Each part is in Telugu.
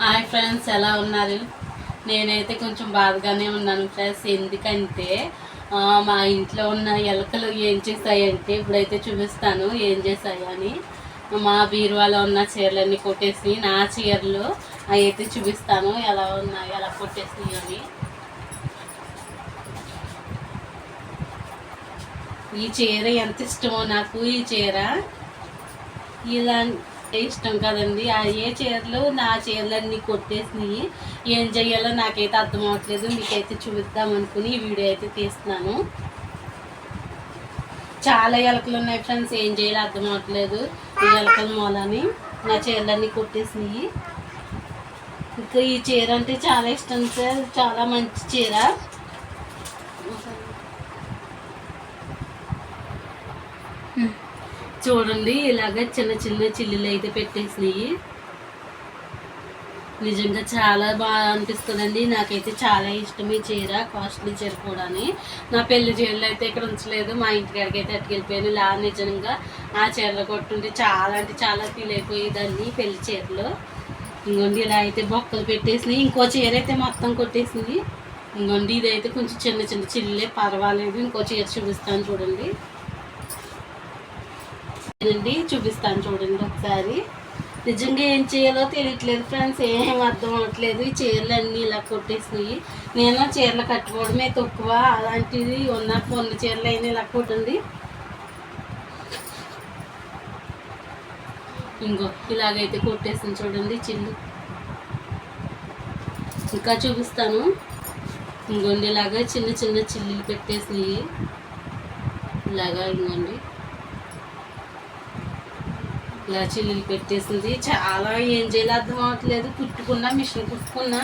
హాయ్ ఫ్రెండ్స్ ఎలా ఉన్నారు? నేనైతే కొంచెం బాధగానే ఉన్నాను ఫ్రెండ్స్. ఎందుకంటే మా ఇంట్లో ఉన్న ఎలకలు ఏం చేశాయంటే ఇప్పుడైతే చూపిస్తాను ఏం చేశాయని మా బీరువాలో ఉన్న చీరలన్నీ కొట్టేసి నా చీరలు అవి అయితే చూపిస్తాను ఎలా ఉన్నాయి ఎలా కొట్టేసినాయి అని. ఈ చీర ఎంత ఇష్టమో నాకు ఈ చీర ఇలా ఇష్టం కదండి. ఆ ఏ చీరలు నా చీరలన్నీ కొట్టేసినాయి. ఏం చెయ్యాలో నాకైతే అర్థం అవ్వట్లేదు మీకైతే చూపిద్దాం అనుకుని ఈ వీడియో అయితే తీస్తున్నాను. చాలా ఎలకలు ఉన్నాయి ఫ్రెండ్స్. ఏం చేయాలో అర్థం అవ్వట్లేదు ఈ ఎలకల మూలని నా చీరలన్నీ కొట్టేసినాయి. ఇంకా ఈ చీర అంటే చాలా ఇష్టం సార్. చాలా మంచి చీర. చూడండి ఇలాగ చిన్న చిన్న చిల్లులు అయితే పెట్టేసినాయి. నిజంగా చాలా బాగా అనిపిస్తుందండి. నాకైతే చాలా ఇష్టం ఈ చీర కాస్ట్లీ చీర కూడా నా పెళ్ళి చీరలు అయితే ఇక్కడ ఉంచలేదు. మా ఇంటికాడికి అయితే అట్టుకెళ్ళిపోయాను ఇలా నిజంగా ఆ చీరలు కొట్టుంటే చాలా అంటే చాలా ఫీల్ అయిపోయేదాన్ని పెళ్ళి చీరలు. ఇంకోండి ఇలా అయితే బొక్కలు పెట్టేసినాయి. ఇంకో చీర అయితే మొత్తం కొట్టేసింది. ఇంకోండి ఇదైతే కొంచెం చిన్న చిన్న చిల్లే పర్వాలేదు. ఇంకో చీర చూపిస్తాను చూడండి. అండి చూపిస్తాను చూడండి ఒకసారి. నిజంగా ఏం చేయాలో తెలియట్లేదు ఫ్రెండ్స్. ఏం అర్థం అవ్వట్లేదు. ఈ చీరలు అన్నీ ఇలా కొట్టేసినాయి. నేను చీరలు కట్టుకోవడమే తక్కువ. అలాంటిది ఉన్న పొన్న చీరలు అయినా ఇలా కొట్టండి. ఇంకో ఇలాగైతే కొట్టేసింది చూడండి చిల్లు. ఇంకా చూపిస్తాను. ఇంకోండి ఇలాగా చిన్న చిన్న చిల్లీలు పెట్టేసినాయి. ఇలాగా ఇంకోండి ఇలా చిల్లులు పెట్టేసింది. చాలా ఏం చేయాలో అర్థం అవ్వట్లేదు కుట్టుకున్నా మిషన్ కుట్టుకున్నా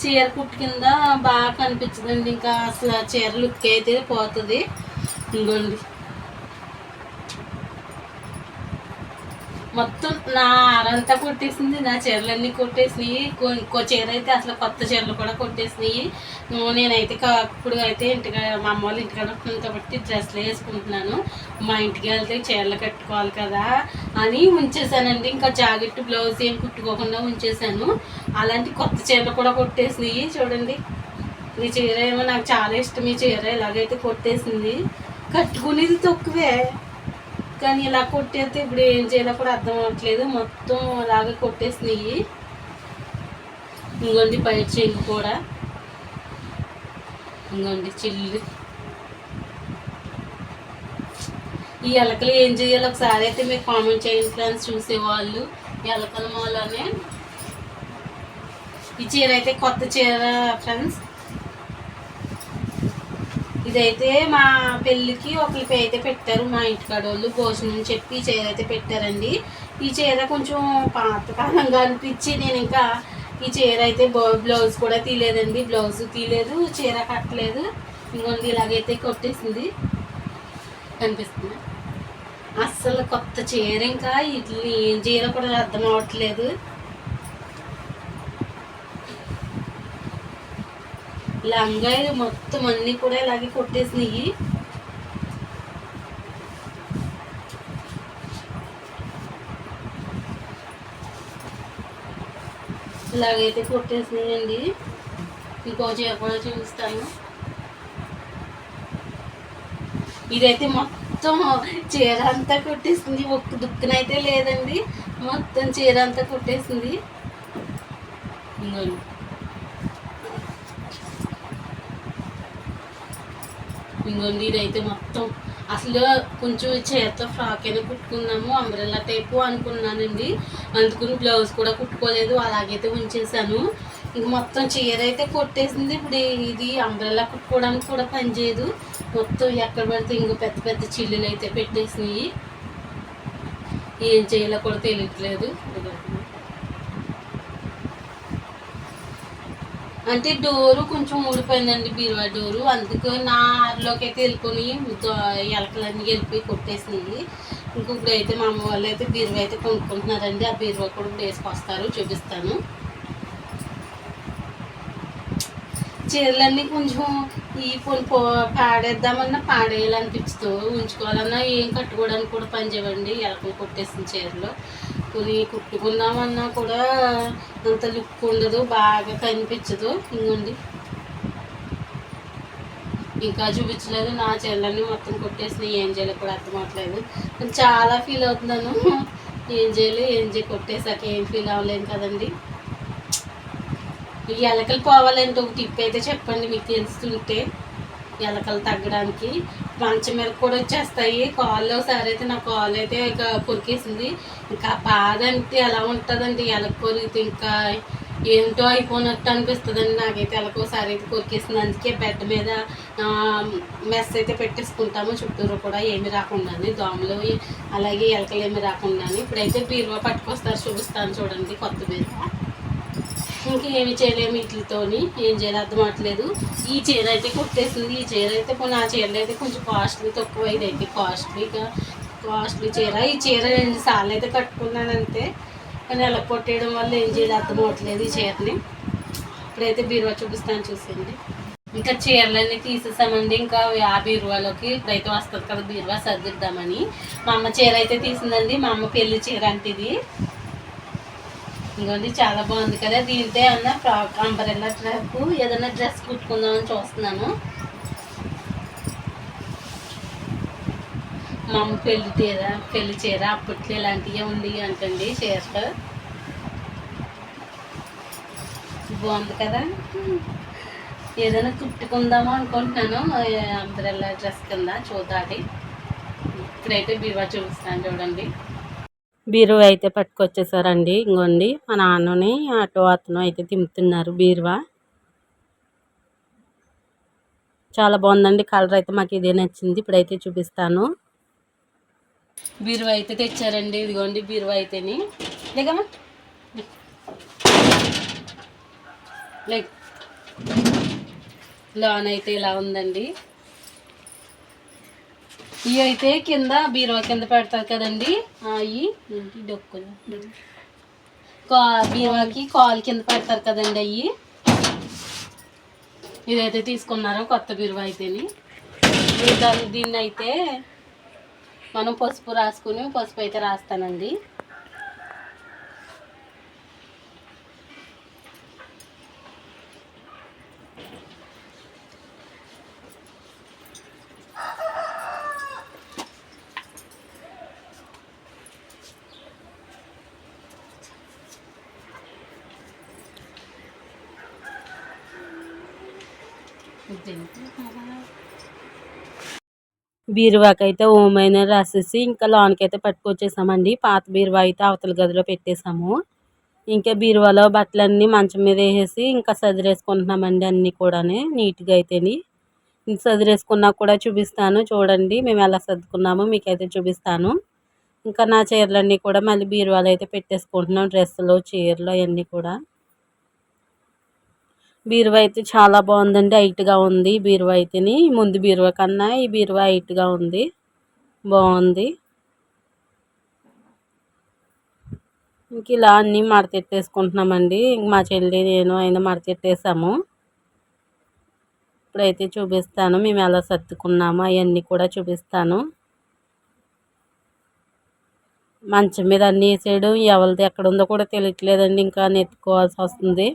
చీర కుట్టు కింద బాగా కనిపించదండి. ఇంకా అసలు చీర లుక్ అయితే పోతుంది. ఇంకోండి మొత్తం నా అరంతా కొట్టేసింది నా చీరలన్నీ కొట్టేసినాయి. కొ- ఇంకో చీర అయితే అసలు కొత్త చీరలు కూడా కొట్టేసినాయి. నేనైతే కా- ఇప్పుడు అయితే ఇంటికా మా అమ్మ వాళ్ళ ఇంటికాడ ఉంటుంది కాబట్టి డ్రెస్లు వేసుకుంటున్నాను. మా ఇంటికి వెళ్తే చీరలు కట్టుకోవాలి కదా అని ఉంచేసానండి. ఇంకా జాకెట్ బ్లౌజ్ ఏం కుట్టుకోకుండా ఉంచేసాను. అలాంటి కొత్త చీరలు కూడా కొట్టేసినాయి. చూడండి ఈ చీర ఏమో నాకు చాలా ఇష్టం. ఈ చీర ఇలాగైతే కొట్టేసింది. కట్టుకునేది తక్కువే. కానీ ఇలా కొట్టేస్తే ఇప్పుడు ఏం చేయాలో కూడా అర్థం అవ్వట్లేదు. మొత్తం అలాగే కొట్టేసినాయి. ఇంకొండి బయట చెంగు కూడా. ఇంకొండి చిల్లు. ఈ ఎలకలు ఏం చేయాలో ఒకసారి అయితే మీరు కామెంట్ చేయండి ఫ్రెండ్స్ చూసేవాళ్ళు. ఎలకల మూలనే. ఈ చీర అయితే కొత్త చీర ఫ్రెండ్స్. ఇదైతే మా పెళ్ళికి ఒకరికి అయితే పెట్టారు మా ఇంటికాడ వాళ్ళు భోజనం చెప్పి ఈ చీర అయితే పెట్టారండి. ఈ చీర కొంచెం పాతకాలంగా అనిపించి నేను ఇంకా ఈ చీర అయితే బౌ- బ్లౌజ్ కూడా తీయలేదండి. బ్లౌజ్ తీయలేదు చీర కట్టలేదు. ఇంకొంది ఇలాగైతే కొట్టేసింది. కనిపిస్తుంది. అస్సలు కొత్త చీర ఇంకా ఇట్లా ఏం చీర కూడా అర్థం అవ్వట్లేదు. లంగాయలు మొత్తం అన్ని కూడా ఇలాగే కొట్టేసినాయి. ఇలాగైతే కొట్టేసినాయండి. ఇంకో చీర చూపిస్తాను. ఇదైతే మొత్తం చీర అంతా కొట్టేసింది. ఒక్క దుక్కునైతే లేదండి. మొత్తం చీర అంతా కొట్టేసింది. ఇంకోండి ఇంకోండి ఇదైతే మొత్తం అసలు కొంచెం చీరతో ఫ్రాక్ అయినా కుట్టుకుందాము అంబ్రెల్లా టైపు అనుకున్నానండి. అందుకుని బ్లౌజ్ కూడా కుట్టుకోలేదు అలాగైతే ఉంచేసాను ఇంక మొత్తం చీర అయితే కొట్టేసింది. ఇప్పుడు ఇది అంబ్రెల్లా కుట్టుకోవడానికి కూడా పనిచేయదు మొత్తం ఎక్కడ పడితే ఇంకో పెద్ద పెద్ద చిల్లులు అయితే పెట్టేసినాయి. ఏం చేయాలో కూడా తెలియట్లేదు. అంటే డోరు కొంచెం ఊడిపోయిందండి బీరువా డోరు. అందుకు నా ఆరులోకి అయితే వెళ్ళుకొని ఎలకలన్నీ వెళ్ళిపోయి కొట్టేసినాయి. ఇంక ఇప్పుడు అయితే మా అమ్మ వాళ్ళు అయితే బీరువా అయితే కొనుక్కుంటున్నారండి. ఆ బీరువా కూడా ఇప్పుడు వేసుకొస్తారు చూపిస్తాను. చీరలన్నీ కొంచెం ఈ పొని పో పాడేద్దామన్నా పాడేయాలనిపిస్తూ ఉంచుకోవాలన్నా ఏం కట్టుకోవడానికి కూడా పనిచేయండి ఎలకలు కొట్టేసిన చీరలు. కొన్ని కుట్టుకుందామన్నా కూడా అంత లుక్ ఉండదు బాగా కనిపించదు. ఇంకోండి ఇంకా చూపించలేదు నా చెల్లని మొత్తం కొట్టేసినాయి ఏం చేయాలి కూడా అర్థం అవట్లేదు. చాలా ఫీల్ అవుతున్నాను. ఏం చేయాలి ఏం చేయ కొట్టేసాక ఏం ఫీల్ అవ్వలేం కదండి. ఈ ఎలకలు పోవాలంటే ఒక టిప్ అయితే చెప్పండి మీకు తెలుస్తుంటే. ఎలకలు తగ్గడానికి. మంచం మీద కూడా వచ్చేస్తాయి. కాళ్ళు ఒకసారి అయితే నా కాళ్ళు అయితే ఇక కొరికేసింది ఇంకా బాధ అంటే ఎలా ఉంటుందండి? ఎలక కొరికితే ఇంకా ఏంటో అయిపోయినట్టు అనిపిస్తుందండి నాకైతే. ఎలకోసారి అయితే కొరికేసింది అందుకే బెడ్ మీద మెస్ అయితే పెట్టేసుకుంటాము. చుట్టూరు కూడా ఏమి రాకుండాని దోమలు అలాగే ఎలకలు ఏమి రాకుండా ఇప్పుడైతే బీరువా పట్టుకొస్తారు. చూపిస్తాను చూడండి కొత్త బీరువా. ఇంకేమి చేయలేము వీటితోని. ఏం చేయాలి అర్థం అవట్లేదు ఈ చీర అయితే కుట్టేసింది ఈ చీర అయితే కొన్ని ఆ చీరలు అయితే కొంచెం కాస్ట్లీ తక్కువ ఇదైతే కాస్ట్లీగా కాస్ట్లీ చీర. ఈ చీర రెండు సార్లు అయితే కట్టుకున్నాను అంతే. కానీ అలా కొట్టేయడం వల్ల ఏం చేయాలి అర్థం అవట్లేదు ఈ చీరని. ఇప్పుడైతే బీరువా చూపిస్తాను చూసింది ఇంకా చీరలన్నీ తీసేసామండి. ఇంకా ఆ బీరువాలోకి ఇప్పుడైతే వస్తుంది కదా బీరువా సర్దిద్దామని. మా అమ్మ చీర అయితే తీసిందండి. మా అమ్మ పెళ్ళి చీర అంటే ఇది. ఇంకోండి చాలా బాగుంది కదా. దీంతో అన్న ఫ్రాక్ అంబరెల్లా ట్రాప్ ఏదైనా డ్రెస్ కుట్టుకుందామని చూస్తున్నాను. మా అమ్మ పెళ్ళి చీర పెళ్ళి చీర అప్పట్లో ఇలాంటివి ఉంది అంటండి చీర. బాగుంది కదా. ఏదైనా కుట్టుకుందామా అనుకుంటున్నాను అంబ్రెల్లా డ్రెస్ కింద చూడాలి ఇప్పుడైతే బీవా చూపిస్తాను చూడండి. బీరువా అయితే పట్టుకొచ్చేసారండి. ఇంకోండి మా నాన్నని ఆటో అతను అయితే తింపుతున్నారు బీరువా. చాలా బాగుందండి కలర్ అయితే మాకు ఇదే నచ్చింది ఇప్పుడైతే చూపిస్తాను. బీరువా అయితే తెచ్చారండి ఇదిగోండి బీరువా అయితేని. లేకమ్మా లేక్ లోన్ అయితే ఇలా ఉందండి. ఇవి అయితే కింద బీరువా కింద పెడతారు కదండి. అవి ఏంటి డొక్కులు కా బీరువాకి కాల్ కింద పెడతారు కదండి అవి ఇదైతే తీసుకున్నారో కొత్త బీరువా అయితేని. దీన్ని అయితే మనం పసుపు రాసుకుని పసుపు అయితే రాస్తానండి. బీరువాకైతే ఓమైన రాసేసి ఇంకా లోనికి అయితే పట్టుకొచ్చేసామండి. పాత బీరువా అయితే అవతల గదిలో పెట్టేసాము. ఇంకా బీరువాలో బట్టలన్నీ మంచం మీద వేసేసి ఇంకా సదిరేసుకుంటున్నామండి అన్నీ కూడా నీట్గా అయితేని. ఇంక సదిరేసుకున్నా కూడా చూపిస్తాను. చూడండి మేము ఎలా సర్దుకున్నామో మీకైతే చూపిస్తాను. ఇంకా నా చీరలన్నీ కూడా మళ్ళీ బీరువాలో అయితే పెట్టేసుకుంటున్నాం. డ్రెస్సులు చీరలు అవన్నీ కూడా. బీరువా అయితే చాలా బాగుందండి హైట్గా ఉంది. బీరువా అయితేని ముందు బీరువా కన్నా ఈ బీరువా హైట్గా ఉంది. బాగుంది. ఇంక ఇలా అన్నీ మడతెట్టేసుకుంటున్నామండి. ఇంక మా చెల్లి నేను అయినా మడతెట్టేసాము. ఇప్పుడైతే చూపిస్తాను మేము ఎలా సర్దుకున్నాము అవన్నీ కూడా చూపిస్తాను. మంచం మీద అన్నీ వేసేయడం ఎవరిది ఎక్కడ ఉందో కూడా తెలియట్లేదండి. ఇంకా నెత్తుకోవాల్సి వస్తుంది.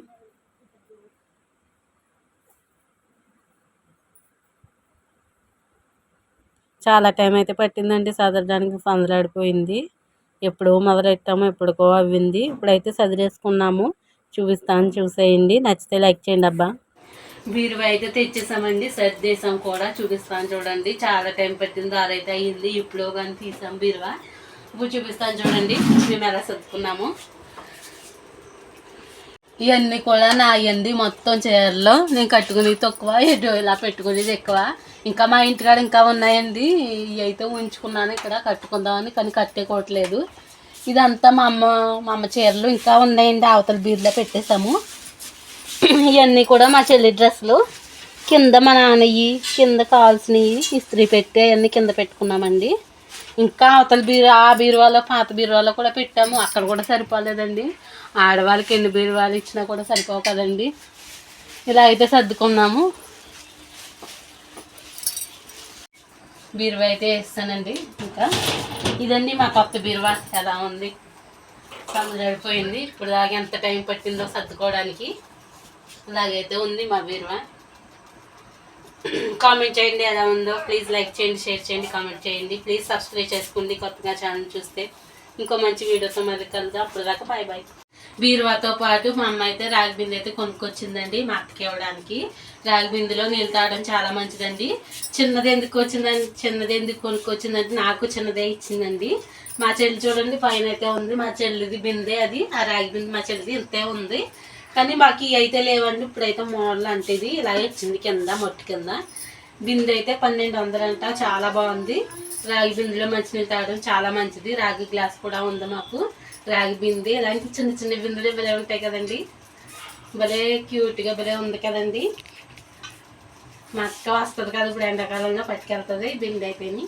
చాలా టైం అయితే పట్టిందండి. సదరడానికి సందలాడిపోయింది. ఎప్పుడో మొదలెట్టాము ఎప్పటికో అవ్వింది. ఇప్పుడైతే సదిరేసుకున్నాము. చూపిస్తాను చూసేయండి. నచ్చితే లైక్ చేయండి అబ్బా. బీరువా అయితే తెచ్చేసామండి. సర్దేశాం కూడా చూపిస్తాను చూడండి. చాలా టైం పట్టింది ఆరైతే అయ్యింది. ఇప్పుడు కానీ తీసాం బీరువా. ఇప్పుడు చూపిస్తాను చూడండి. మేము ఎలా సర్దుకున్నాము. ఇవన్నీ కూడా నా అయ్యింది మొత్తం చీరలో నేను కట్టుకునేది తక్కువ ఎటు ఇలా పెట్టుకునేది ఎక్కువ. ఇంకా మా ఇంటికాడ ఇంకా ఉన్నాయండి. ఇవి అయితే ఉంచుకున్నాను ఇక్కడ. కట్టుకుందామని కానీ కట్టేకోవట్లేదు. ఇదంతా మా అమ్మ మా అమ్మ చీరలు ఇంకా ఉన్నాయండి. అవతల బీర్లో పెట్టేశాము. ఇవన్నీ కూడా మా చెల్లి డ్రెస్సులు. కింద మా నాన్నయ్యి కింద కావాల్సినవి ఇస్త్రీ పెట్టి అవన్నీ కింద పెట్టుకున్నామండి. ఇంకా అవతల బీరు ఆ బీరువాలో పాత బీరువాలో కూడా పెట్టాము. అక్కడ కూడా సరిపోలేదండి. ఆడవాళ్ళకి ఎన్ని బీరువాలు ఇచ్చినా కూడా సరిపోవు కదండి. ఇలా అయితే సర్దుకున్నాము. బీరువా అయితే వేస్తానండి. ఇంకా ఇదండి మా కొత్త బీరువా. ఎలా ఉంది? పనులు అయిపోయింది ఇప్పుడు దాకా ఎంత టైం పట్టిందో సర్దుకోవడానికి ఇలాగైతే ఉంది మా బీరువా. కామెంట్ చేయండి ఎలా ఉందో. ప్లీజ్ లైక్ చేయండి షేర్ చేయండి కామెంట్ చేయండి. ప్లీజ్ సబ్స్క్రైబ్ చేసుకోండి కొత్తగా ఛానల్ చూస్తే ఇంకో మంచి వీడియోతో మళ్ళీ కలుద్దాం. అప్పుడు దాకా బాయ్ బాయ్. బీరువాతో పాటు మా అమ్మ అయితే రాగి బిందె అయితే కొనుక్కొచ్చిందండి మా అత్తకి ఇవ్వడానికి. రాగి బిందెలో నీళ్ళు తాగడం చాలా మంచిదండి. చిన్నది ఎందుకు వచ్చిందండి చిన్నది ఎందుకు కొనుక్కొచ్చిందంటే నాకు చిన్నదే ఇచ్చిందండి. మా చెల్లి చూడండి పైన అయితే ఉంది మా చెల్లిది బిందె అది ఆ రాగి బిందె మా చెల్లిది ఇంతే ఉంది. కానీ మాకు ఇవి అయితే లేవండి ఇప్పుడైతే మోడల్ అంటే ఇది ఇలాగే వచ్చింది కింద మొట్టి కింద. బిందె అయితే పన్నెండు వందలంట చాలా బాగుంది. రాగి బిందెలో మంచినీళ్ళు తాగడం చాలా మంచిది. రాగి గ్లాస్ కూడా ఉంది మాకు. రాగి బింది ఇలాంటి చిన్న చిన్న బిందెలు భలే ఉంటాయి కదండి. భలే క్యూట్గా భలే ఉంది కదండి. మా అక్క వస్తుంది కదా ఇప్పుడు ఎండాకాలంలో పట్టుకెళ్తుంది బిందె అయిపోయి